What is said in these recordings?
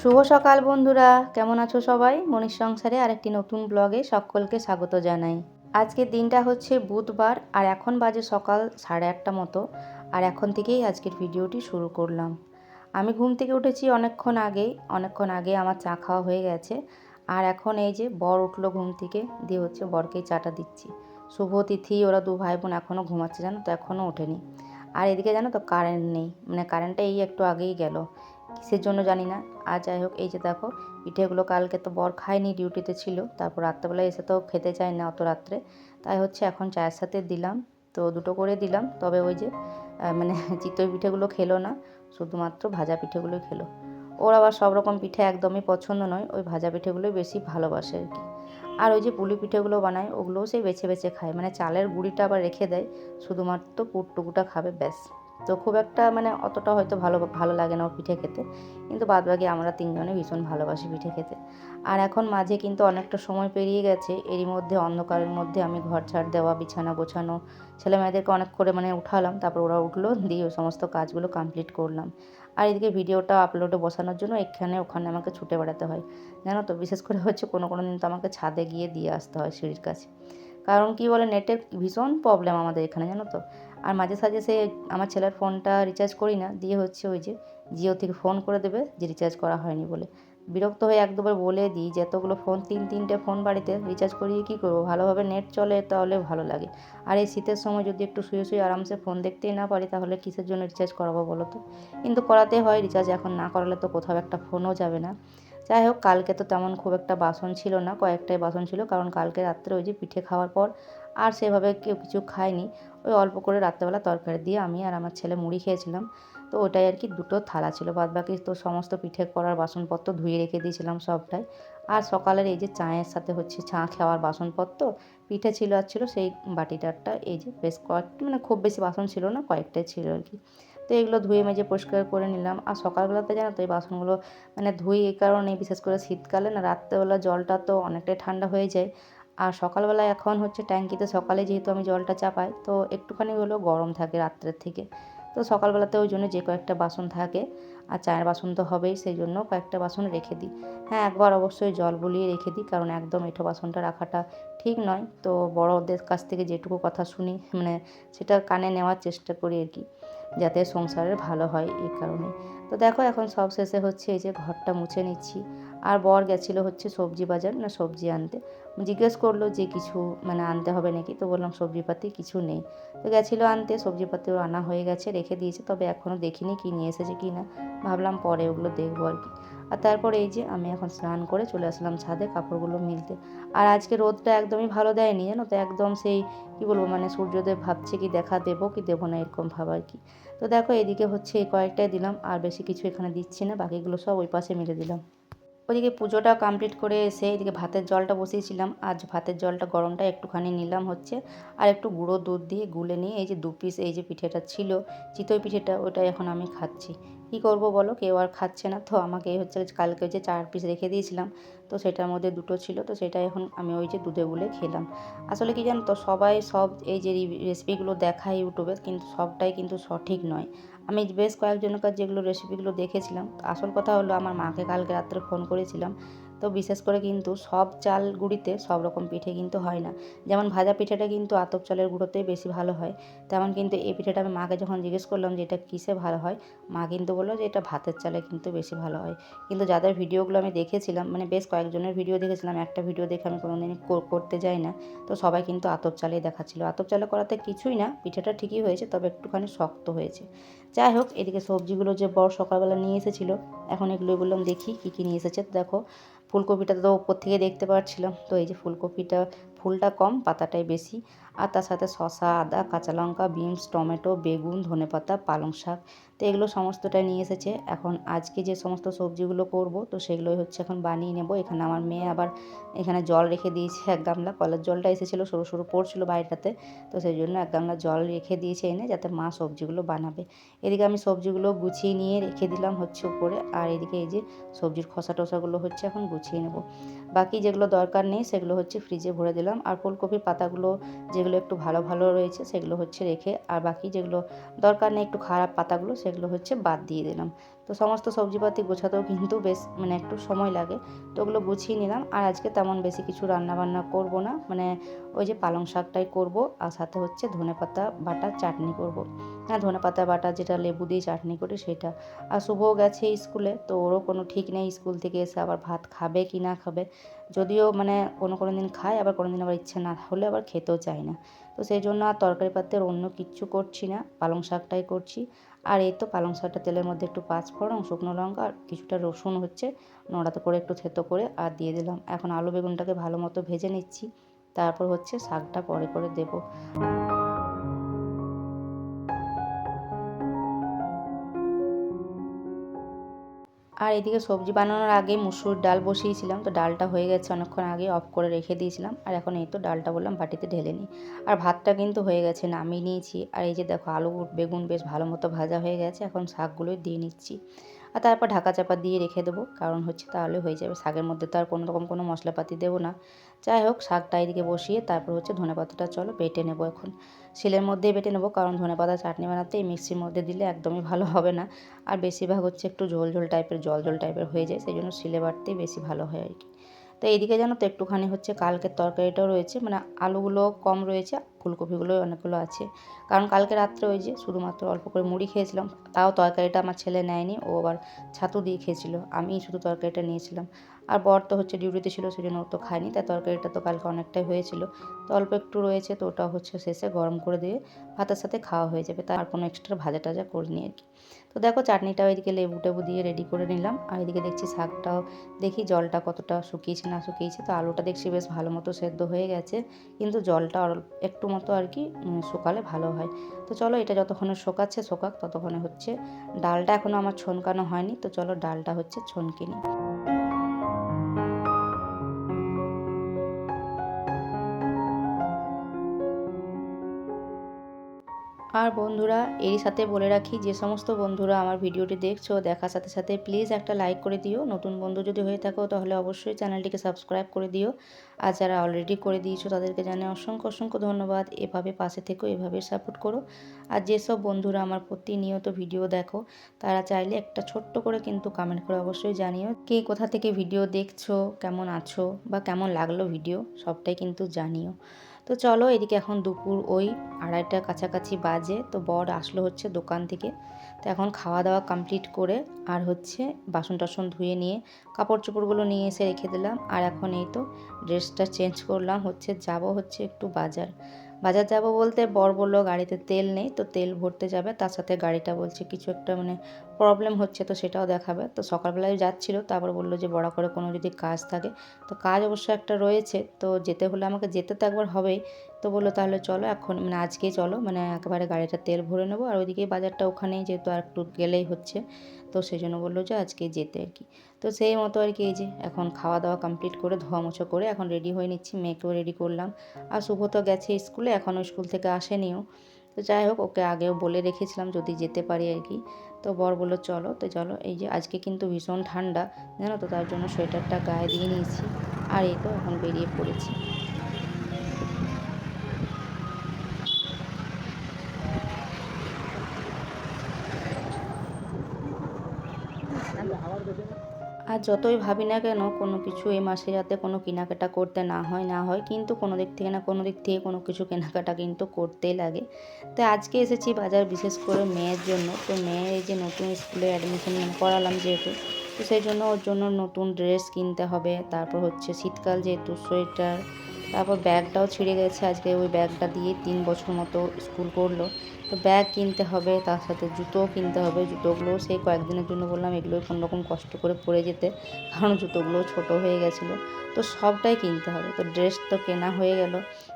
শুভ সকাল বন্ধুরা। কেমন আছো সবাই? মনীষ সংসারে আরেকটি নতুন ব্লগে সকলকে স্বাগত জানাই। আজকের দিনটা হচ্ছে বুধবার, আর এখন বাজে সকাল সাড়ে আটটা মতো, আর এখন থেকেই আজকের ভিডিওটি শুরু করলাম। আমি ঘুম থেকে উঠেছি অনেকক্ষণ আগেই অনেকক্ষণ আগে আমার চা খাওয়া হয়ে গেছে, আর এখন এই যে বর উঠল ঘুম থেকে, দিয়ে হচ্ছে বরকেই চাটা দিচ্ছি। শুভ তিথি, ওরা দু ভাই বোন এখনও ঘুমাচ্ছে, জানো তো এখনও ওঠেনি। আর এদিকে জানো তো কারেন্ট নেই মানে কারেন্টটা এই একটু আগেই গেল। কিসের জন্য জানি না। আর যাই হোক, এই যে দেখো, পিঠেগুলো কালকে তো বর খায়নি, ডিউটিতে ছিল। তারপর রাত্রেবেলায় এসে তো খেতে চায় না অত রাত্রে। তাই হচ্ছে এখন চায়ের সাথে দিলাম। তো দুটো করে দিলাম। তবে ওই যে মানে চিতই পিঠেগুলো খেলো না, শুধুমাত্র ভাজা পিঠেগুলোই খেলো। ওর আবার সব রকম পিঠে একদমই পছন্দ নয়, ওই ভাজা পিঠেগুলোই বেশি ভালোবাসে আর কি। আর ওই যে পুলি পিঠেগুলো বানায়, ওগুলোও সেই বেছে বেছে খায়। মানে চালের গুঁড়িটা আবার রেখে দেয়, শুধুমাত্র পুরটুকুটা খাবে, ব্যাস। তো খুব একটা মানে অতটা হয়তো ভালো ভালো লাগে না ও পিঠে খেতে। কিন্তু বাদবাকি আমরা তিনজনে ভীষণ ভালোবাসি পিঠে খেতে। আর এখন মাঝে কিন্তু অনেকটা সময় পেরিয়ে গেছে। এরই মধ্যে, অন্ধকারের মধ্যে আমি ঘর ছাড় দেওয়া, বিছানা গোছানো, ছেলে মেয়েদেরকে অনেক করে মানে উঠালাম। তারপর ওরা উঠল, দিয়ে সমস্ত কাজগুলো কমপ্লিট করলাম। আর এদিকে ভিডিওটা আপলোডে বসানোর জন্য এখানে, ওখানে আমাকে ছুটে বেড়াতে হয়। জানো তো, বিশেষ করে হচ্ছে কোনো কোনো দিন তো আমাকে ছাদে গিয়ে দিয়ে আসতে হয় সিঁড়ির কাছে। কারণ কি বলে, নেটের ভীষণ প্রবলেম আমাদের এখানে, জানো তো। আর মাঝে সাঝে সে আমার ছেলের ফোনটা রিচার্জ করি না, দিয়ে হচ্ছে ওই যে জিও থেকে ফোন করে দেবে যে রিচার্জ করা হয়নি বলে। বিরক্ত হয়ে এক দুবার বলে দিই যে এতগুলো ফোন তিন তিনটে ফোন বাড়িতে রিচার্জ করিয়ে কী করব? ভালোভাবে নেট চলে তাহলে ভালো লাগে। আর এই শীতের সময় যদি একটু শুয়ে শুয়ে আরামসে ফোন দেখতেই না পারি তাহলে কিসের জন্য রিচার্জ করাবো বলো তো? কিন্তু করাতে হয় রিচার্জ এখন না করালে তো কোথাও একটা ফোনও যাবে না। যাই হোক, কালকে তো তেমন খুব একটা বাসন ছিল না, কয়েকটাই বাসন ছিল, কারণ কালকে রাত্রে ওই যে পিঠে খাওয়ার পর আর সেভাবে কেউ কিছু খায়নি। ওই অল্প করে রাত্রেবেলা তরকারি দিয়ে আমি আর আমার ছেলে মুড়ি খেয়েছিলাম। তো ওটাই আর কি দুটো থালা ছিল। বাদ বাকি তো সমস্ত পিঠে করার বাসনপত্র ধুয়ে রেখে দিয়েছিলাম সবটাই। আর সকালের এই যে চায়ের সাথে হচ্ছে চা খাওয়ার বাসনপত্র, পিঠে ছিল আর ছিল সেই বাটিটারটা, এই যে বেশ কয়েকটি মানে খুব বেশি বাসন ছিল না, কয়েকটাই ছিল আর কি। তো এগুলো ধুয়ে মেজে পরিষ্কার করে নিলাম। আর সকালবেলাতে জানো তো এই বাসনগুলো মানে ধুই এই কারণে, বিশেষ করে শীতকালে না, রাত্রেবেলা জলটা তো অনেকটাই ঠান্ডা হয়ে যায়। আর সকালবেলা এখন হচ্ছে ট্যাঙ্কিতে সকালে যেহেতু আমি জলটা চাপাই, তো একটুখানি হলেও গরম থাকে রাত্রের থেকে। তো সকালবেলাতে ওই জন্য যে কয়েকটা বাসন থাকে, আর চায়ের বাসন তো হবেই, সেই জন্য কয়েকটা বাসন রেখে দিই। হ্যাঁ একবার অবশ্যই জল বুলিয়ে রেখে দিই, কারণ একদম এঁঠো বাসনটা রাখাটা ঠিক নয়। তো বড়দের কাছ থেকে যেটুকু কথা শুনি মানে সেটা কানে নেওয়ার চেষ্টা করি আর কি, যাতে সংসারের ভালো হয় এই কারণে। তো দেখো এখন সব শেষে হচ্ছে এই যে ঘরটা মুছে নিচ্ছি। আর বর গেছিল হচ্ছে সবজি বাজার, না সবজি আনতে। জিজ্ঞেস করল যে কিছু মানে আনতে হবে নাকি? তো বললাম সবজিপাতি কিছু নেই। তো গেছিল আনতে সবজিপাতিও আনা হয়ে গেছে, রেখে দিয়েছে, তবে এখনও দেখিনি কি নিয়ে এসেছে কি না। ভাবলাম পরে ওগুলো দেখব আর কি। আর তারপর এই যে আমি এখন স্নান করে চলে আসলাম ছাদে কাপড়গুলো মিলতে। আর আজকে রোদটা একদমই ভালো দেয়নি, জানো তো? একদম সেই, কী বলব মানে সূর্যদেব ভাবছে কি দেখা দেবো, কি দেবো না এরকম ভাব আর কি। তো দেখো, এদিকে হচ্ছে এই কয়েকটাই দিলাম, আর বেশি কিছু এখানে দিচ্ছি না, বাকিগুলো সব ওই পাশে মিলে দিলাম। ওইদিকে পুজোটা কমপ্লিট করে এসে এদিকে ভাতের জলটা বসিয়েছিলাম। আজ ভাতের জলটা গরমটা একটুখানি নিলাম হচ্ছে। আর একটু গুঁড়ো দুধ দিয়ে গুলে নিয়ে এই যে দু পিস এই যে পিঠেটা ছিল, চিতই পিঠেটা ওটা এখন আমি খাচ্ছি। কী করব বলো? কেউ আর খাচ্ছে না। তো আমাকে হচ্ছে কালকে যে চার পিস রেখে দিয়েছিলাম। তো সেটার মধ্যে দুটো ছিল। তো সেটা এখন আমি ওই যে দুধে গুলে খেলাম। আসলে কি জানো তো, সবাই সব এই যে রেসিপিগুলো দেখায় ইউটিউবে কিন্তু সবটাই কিন্তু সঠিক নয়। আমি বেশ কয়েকজনকার যেগুলো রেসিপিগুলো দেখেছিলাম। আসল কথা হলো, আমার মাকে কালকে রাত্রে ফোন করেছিলাম। তো বিশেষ করে কিন্তু সব চাল গুঁড়িতে সব রকম পিঠে কিন্তু হয় না। যেমন ভাজা পিঠেটা কিন্তু আতপ চালের গুঁড়োতেই বেশি ভালো হয়, তেমন কিন্তু এই পিঠেটা আমি মাকে যখন জিজ্ঞেস করলাম যে এটা কিসে ভালো হয়, মা কিন্তু বলল যে এটা ভাতের চালে কিন্তু বেশি ভালো হয়। কিন্তু যাদের ভিডিওগুলো আমি দেখেছিলাম মানে বেশ কয়েকজনের ভিডিও দেখেছিলাম, একটা ভিডিও দেখে আমি কোনোদিনই করতে যাই না, তো সবাই কিন্তু আতপ চালেই দেখাচ্ছিলো। আতপ চালে করাতে কিছুই না, পিঠেটা ঠিকই হয়েছে, তবে একটুখানি শক্ত হয়েছে। যাই হোক, এদিকে সবজিগুলো যে বড় সকালবেলা নিয়ে এসেছিল, এখন এগুলো বললাম দেখি কী কী নিয়ে এসেছে। দেখো, ফুলকপিটা তো ওপর থেকে দেখতে পাচ্ছিলাম। তো এই যে ফুলকপিটা, ফুলটা কম, পাতাটাই বেশি। আর তার সাথে শশা আদা, কাঁচা লঙ্কা, বিনস, টমেটো, বেগুন, ধনেপাতা, পালং শাক, তো এগুলো সমস্তটাই নিয়ে এসেছে। এখন আজকে যে সমস্ত সবজিগুলো করব, তো সেগুলোই হচ্ছে এখন বানিয়ে নেব। এখানে আমার মেয়ে আবার এখানে জল রেখে দিয়েছে, এক গামলা। কলের জলটা এসেছিল, সরু সরু পড়ছিল বাড়িটাতে, তো সেই জন্য এক গামলা জল রেখে দিয়েছে এনে, যাতে মা সবজিগুলো বানাবে। এদিকে আমি সবজিগুলো গুছিয়ে নিয়ে রেখে দিলাম হচ্ছে উপরে, আর এদিকে এই যে সবজির খোসা টসাগুলো হচ্ছে এখন গুছিয়ে নেব। বাকি যেগুলো দরকার নেই, সেগুলো হচ্ছে ফ্রিজে ভরে দিলাম। আর ফুলকপির পাতাগুলো যেগুলো একটু ভালো ভালো রয়েছে সেগুলো হচ্ছে রেখে আর বাকি যেগুলো দরকার নেই একটু খারাপ পাতাগুলো সেগুলো হচ্ছে বাদ দিয়ে দিলাম। তো সমস্ত সবজিপাতি গোছাতেও কিন্তু বেশ মানে একটু সময় লাগে। তো ওগুলো গুছিয়ে নিলাম। আর আজকে তেমন বেশি কিছু রান্না বান্না করব না। মানে ওই যে পালং শাকটাই করব। আর সাথে হচ্ছে ধনে পাতা বাটার চাটনি করব। হ্যাঁ ধনে পাতা বাটা যেটা লেবু দিয়ে চাটনি করি সেটা। আর শুভও গেছে স্কুলে, তো ওরও কোনো ঠিক নেই স্কুল থেকে এসে আবার ভাত খাবে কি না খাবে। যদিও মানে কোনো কোনো দিন খায়, আবার কোনো দিন আবার ইচ্ছে না হলে আবার খেতেও চায় না। তো সেই জন্য আর তরকারি পাতের অন্য কিচ্ছু করছি না। পালং শাকটাই করছি। আর এই তো পালং শাকটা তেলের মধ্যে একটু পাঁচ পাঁচফোড়ন, শুকনো লঙ্কা আর কিছুটা রসুন হচ্ছে। নোড়াতে করে একটু থেতো করে আর দিয়ে দিলাম। এখন আলু বেগুনটাকে ভালো মতো ভেজে নিচ্ছি। তারপর হচ্ছে শাকটা পরে করে দেবো। আর এদিকে সবজি বানানোর আগে মুসুর ডাল বসিয়েছিলাম, তো ডালটা হয়ে গেছে অনেকক্ষণ আগে অফ করে রেখে দিয়েছিলাম। আর এখন এই তো ডালটা বললাম বাটিতে ঢেলে নিই। আর ভাতটা কিন্তু হয়ে গেছে, নামিয়ে নিয়েছি। আর এই যে দেখো আলু, বেগুন বেশ ভালো মতো ভাজা হয়ে গেছে, এখন শাকগুলোই দিয়ে নিচ্ছি। আর তারপর ঢাকা চাপা দিয়ে রেখে দেবো। কারণ হচ্ছে তাহলে হয়ে যাবে শাকের মধ্যে তো আর কোনো রকম কোনো মশলাপাতি দেবো না। যাই হোক, শাকটা এদিকে বসিয়ে তারপর হচ্ছে ধনে পাতাটা চলো বেটে নেব এখন। শিলের মধ্যেই বেটে নেব, কারণ ধনে পাতা চাটনি বানাতে এই মিক্সির মধ্যে দিলে একদমই ভালো হবে না। আর বেশিরভাগ হচ্ছে একটু ঝোল ঝোল টাইপের জল জল টাইপের হয়ে যায়, সেই জন্য শিলে বাটতেই বেশি ভালো হয় আর কি। তো এইদিকে যেন তো একটুখানি হচ্ছে কালকের তরকারিটাও রয়েছে মানে আলুগুলো কম রয়েছে, ফুলকপিগুলো অনেকগুলো আছে। কারণ কালকে রাত্রে ওই যে শুধুমাত্র অল্প করে মুড়ি খেয়েছিলাম, তাও তরকারিটা আমার ছেলে নেয়নি, ও আবার ছাতু দিয়ে খেয়েছিল আমি শুধু তরকারিটা নিয়েছিলাম। আর বর তো হচ্ছে ডিউটিতে ছিল সেই জন্য তো খায়নি। তাই তরকারিটা তো কালকে অনেকটাই হয়েছিল। তো অল্প একটু রয়েছে, তো ওটা হচ্ছে শেষে গরম করে দিয়ে ভাতের সাথে খাওয়া হয়ে যাবে। তার কোনো এক্সট্রা ভাজা টাজা করিনি আর কি। তো দেখো চাটনিটা ওইদিকে লেবু টেবু দিয়ে রেডি করে নিলাম। আর এদিকে দেখছি শাকটাও দেখি জলটা কতটা শুকিয়েছে, না শুকিয়েছে। তো আলুটা দেখছি বেশ ভালো মতো সেদ্ধ হয়ে গেছে। কিন্তু জলটা একটু মতো আর কি শুকালে ভালো হয়। তো চলো এটা যতক্ষণে শোকাচ্ছে শোকাক, ততক্ষণে হচ্ছে ডালটা এখনও আমার ছনকানো হয়নি। তো চলো ডালটা হচ্ছে ছনকিনি আর বন্ধুরা, এরই সাথে বলে রাখি, যে সমস্ত বন্ধুরা আমার ভিডিওটি দেখছ, দেখার সাথে সাথে প্লিজ একটা লাইক করে দিও। নতুন বন্ধু যদি হয়ে থাকো, তাহলে অবশ্যই চ্যানেলটিকে সাবস্ক্রাইব করে দিও। আর যারা অলরেডি করে দিয়েছ, তাদেরকে জানাই অসংখ্য অসংখ্য ধন্যবাদ। এভাবে পাশে থেকো, এভাবে সাপোর্ট করো। আর যেসব বন্ধুরা আমার প্রতিনিয়ত ভিডিও দেখো, তারা চাইলে একটা ছোট্ট করে কিন্তু কমেন্ট করে অবশ্যই জানিও কে কোথা থেকে ভিডিও দেখছ, কেমন আছো, বা কেমন লাগল ভিডিও, সবটাই কিন্তু জানিও। তো চলো এদিকে এখন দুপুর ওই আড়াইটার কাছাকাছি বাজে, তো বর আসলো হচ্ছে দোকান থেকে। তো এখন খাওয়া দাওয়া কমপ্লিট করে আর হচ্ছে বাসন টাসন ধুয়ে নিয়ে কাপড় চোপড়গুলো নিয়ে এসে রেখে দিলাম। আর এখন এই তো ড্রেসটা চেঞ্জ করলাম, হচ্ছে যাব হচ্ছে একটু বাজার। বাজার যাব বলতে বর বলল গাড়িতে তেল নেই, তো তেল ভরতে যাবে, তার সাথে গাড়িটা বলছে কিছু একটা মানে প্রবলেম হচ্ছে, তো সেটাও দেখাবে। তো সকালবেলায় যাচ্ছিল, তারপর বলল যে, বড় করে কোনো যদি কাজ থাকে। তো কাজ অবশ্য একটা রয়েছে, তো যেতে হলে আমাকে যেতে তো একবার হবেই। তো বলল, তাহলে চলো এখন মানে আজকেই চলো মানে একেবারে গাড়িটা তেল ভরে নেব, আর ওইদিকে বাজারটা ওখানেই যেহেতু আর একটু গেলেই হচ্ছে। তো সেই জন্য বলল যে, আজকে যেতে আর কি। তো সেই মতো আর কি, এই যে এখন খাওয়া দাওয়া কমপ্লিট করে ধোয়া মোছা করে এখন রেডি হয়ে নিচ্ছি, মেয়েকেও রেডি করলাম। আর শুভ তো গেছে স্কুলে, এখনও স্কুল থেকে আসেনিও। তো যাই হোক, ওকে আগেও বলে রেখেছিলাম, যদি যেতে পারি আর কি। তো বর বলল, চলো তো চলো। এই যে আজকে কিন্তু ভীষণ ঠান্ডা, জানো তো, তার জন্য সোয়েটারটা গায়ে দিয়ে নিয়েছি। আর এই তো এখন বেরিয়ে পড়েছি। আর যতই ভাবি না কেন, কোনো কিছু এই মাসে যাতে কোনো কেনাকাটা করতে না হয় না হয়, কিন্তু কোনো দিক থেকে না কোনো দিক থেকে কোনো কিছু কেনাকাটা কিন্তু করতেই লাগে। তো আজকে এসেছি বাজার বিশেষ করে মেয়ের জন্য। তো মেয়ের এই যে নতুন স্কুলে অ্যাডমিশন করালাম যেহেতু, তো সেই জন্য ওর জন্য নতুন ড্রেস কিনতে হবে। তারপর হচ্ছে শীতকাল যেহেতু সোয়েটার তারপর ব্যাগটাও ছিঁড়ে গেছে। আজকে ওই ব্যাগটা দিয়ে তিন বছর মতো স্কুল করল। তো ব্যাগ কিনতে হবে, তার সাথে জুতোও কিনতে হবে। জুতোগুলো সেই কয়েকদিনের জন্য বললাম, এগুলোই কোনো রকম কষ্ট করে পরে যেতে। কারণ জুতোগুলো ছোট হয়ে গেছিল। তো সবটাই কিনতে হবে। তো ড্রেস তো কেনা হয়ে গেল।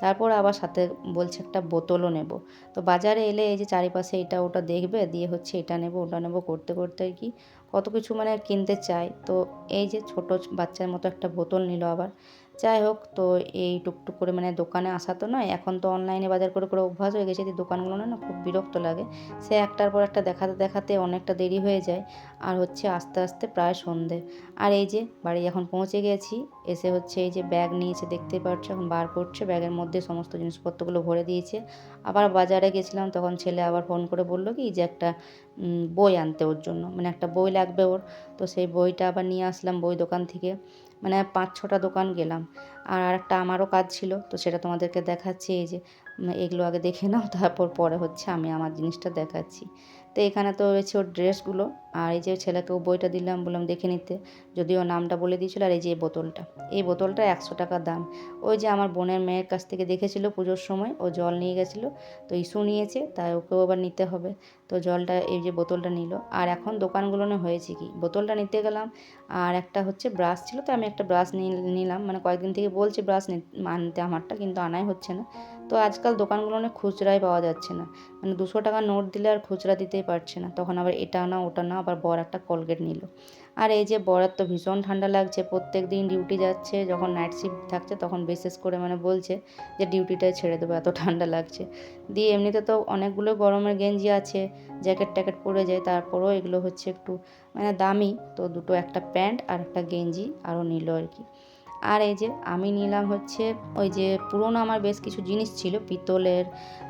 তারপর আবার সাথে বলছে একটা বোতলও নেব। তো বাজারে এলে এই যে চারিপাশে এটা ওটা দেখবে, দিয়ে হচ্ছে এটা নেব, ওটা নেব করতে করতে কি কত কিছু মানে কিনতে চাই তো এই যে ছোট বাচ্চার মতো একটা বোতল নিল আবার। যাই হোক, তো এই টুকটুক করে মানে দোকানে আসা তো নয়, এখন তো অনলাইনে বাজার করে করে অভ্যাস হয়ে গেছে যে দোকানগুলো না খুব বিরক্ত লাগে। সে একটার পর একটা দেখাতে দেখাতে অনেকটা দেরি হয়ে যায়, আর হচ্ছে আস্তে আস্তে প্রায় সন্ধে। আর এই যে বাড়ি এখন পৌঁছে গেছি, এসে হচ্ছে এই যে ব্যাগ নিয়েছে, দেখতেই পাচ্ছ এখন বার করছে ব্যাগের মধ্যে সমস্ত জিনিসপত্রগুলো ভরে দিয়েছে। আবার বাজারে গেছিলাম, তখন ছেলে আবার ফোন করে বলল কি যে একটা বই আনতে ওর জন্য মানে একটা বই লাগবে ওর। তো সেই বইটা আবার নিয়ে আসলাম বই দোকান থেকে। মানে পাঁচ ছটা দোকান গেলাম। আর একটা আমারও কাজ ছিল, তো সেটা তোমাদেরকে দেখাচ্ছি। এই যে এগুলো আগে দেখে নাও, তারপর পরে হচ্ছে আমি আমার জিনিসটা দেখাচ্ছি। তো এখানে তো রয়েছে ওর ড্রেসগুলো, আর এই যে ছেলেকেও বইটা দিলাম বললাম দেখে নিতে, যদিও নামটা বলে দিয়েছিল, আর এই যে বোতলটা। এই বোতলটা একশো টাকা দাম। ওই যে আমার বোনের মেয়ের কাছ থেকে দেখেছিল পুজোর সময়, ও জল নিয়ে গেছিল, তো ইস্যু নিয়েছে, তাই ওকেও আবার নিতে হবে। তো জলটা, এই যে বোতলটা নিল। আর এখন দোকানগুলো হয়েছে কি, বোতলটা নিতে গেলাম, আর একটা হচ্ছে ব্রাশ ছিল, তো আমি একটা ব্রাশ নিলাম। মানে কয়েকদিন থেকে বলছি ব্রাশ আনতে আমারটা, কিন্তু আনাই হচ্ছে না। তো আজকাল দোকানগুলো অনেক খুচরাই পাওয়া যাচ্ছে না। মানে দুশো টাকা নোট দিলে আর খুচরা দিতেই পারছে না। তখন আবার এটা না, ওটা না, আবার বর একটা কলগেট নিল। আর এই যে বরের তো ভীষণ ঠান্ডা লাগছে প্রত্যেক দিন ডিউটি যাচ্ছে, যখন নাইট শিফট থাকছে তখন বিশেষ করে মানে বলছে যে ডিউটিটাই ছেড়ে দেবো, এত ঠান্ডা লাগছে। দিয়ে এমনিতে তো অনেকগুলো গরমের গেঞ্জি আছে, জ্যাকেট ট্যাকেট পরে যায়, তারপরেও এগুলো হচ্ছে একটু মানে দামি। তো দুটো একটা প্যান্ট আর একটা গেঞ্জি আরও নিল আর কি। আর এই যে আমি নিলাম হচ্ছে ওই যে পুরনো আমার বেশ কিছু জিনিস ছিল, পিতলের,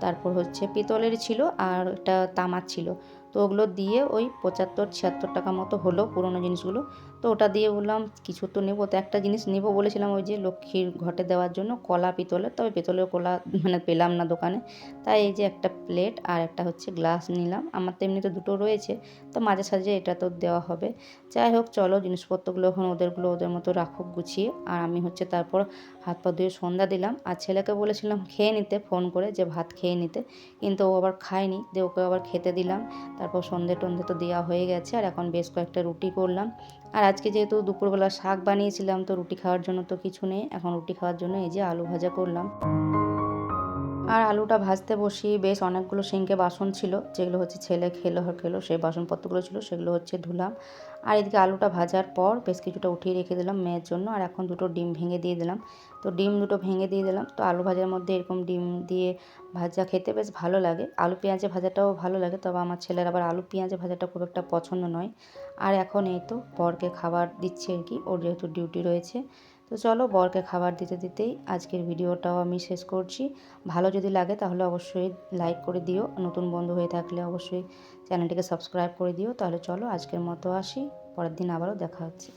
তারপর হচ্ছে পিতলের ছিল আর একটা তামার ছিল। তো ওগুলো দিয়ে ওই পঁচাত্তর, ছিয়াত্তর টাকা মতো হলো পুরনো জিনিসগুলো। তো ওটা দিয়ে বললাম, কিছু তো নেব। তো একটা জিনিস নেব বলেছিলাম ওই যে লক্ষ্মীর ঘটে দেওয়ার জন্য, কলা পিতলের। তবে পিতলের কলা মানে পেলাম না দোকানে। তাই এই যে একটা প্লেট আর একটা হচ্ছে গ্লাস নিলাম। আমার তো এমনিতে দুটো রয়েছে, তো মাঝে সাঝে এটা তো দেওয়া হবে। যাই হোক, চলো জিনিসপত্রগুলো এখন ওদেরগুলো ওদের মতো রাখুক গুছিয়ে। আর আমি হচ্ছে তারপর হাত পা ধুয়ে সন্ধ্যা দিলাম। আর ছেলেকে বলেছিলাম খেয়ে নিতে, ফোন করে যে ভাত খেয়ে নিতে। কিন্তু ও আবার খায়নি, দিয়ে ওকে আবার খেতে দিলাম। তারপর সন্ধে টন্ধে তো দেওয়া হয়ে গেছে। আর এখন বেশ কয়েকটা রুটি করলাম। আর আজকে যেহেতু দুপুরবেলা শাক বানিয়েছিলাম, তো রুটি খাওয়ার জন্য তো কিছু নেই। এখন রুটি খাওয়ার জন্য এই যে আলু ভাজা করলাম। আর আলুটা ভাজতে বসিয়ে বেশ অনেকগুলো সিঙ্কে বাসন ছিল, যেগুলো হচ্ছে ছেলে খেলো খেলো সেই বাসনপত্রগুলো ছিল, সেগুলো হচ্ছে ধুলাম। আর এদিকে আলুটা ভাজার পর বেশ কিছুটা উঠিয়ে রেখে দিলাম মেয়ের জন্য, আর এখন দুটো ডিম ভেঙে দিয়ে দিলাম। তো ডিম দুটো ভেঙে দিয়ে দিলাম, তো আলু ভাজার মধ্যে এরকম ডিম দিয়ে ভাজা খেতে বেশ ভালো লাগে। আলু পেঁয়াজে ভাজাটাও ভালো লাগে, তবে আমার ছেলের আবার আলু পেঁয়াজে ভাজাটা খুব একটা পছন্দ নয়। আর এখন এই তো বরকে খাবার দিচ্ছে আর কি, ওর যেহেতু ডিউটি রয়েছে তো চলো বরকে খাবার দিতে দিতেই আজকের ভিডিওটাও আমি শেষ করছি। ভালো যদি লাগে তাহলে অবশ্যই লাইক করে দিও। নতুন বন্ধু হয়ে থাকলে অবশ্যই চ্যানেলটিকে সাবস্ক্রাইব করে দিও। তাহলে চলো আজকের মতো আসি। পরের দিন আবারও দেখা হচ্ছে।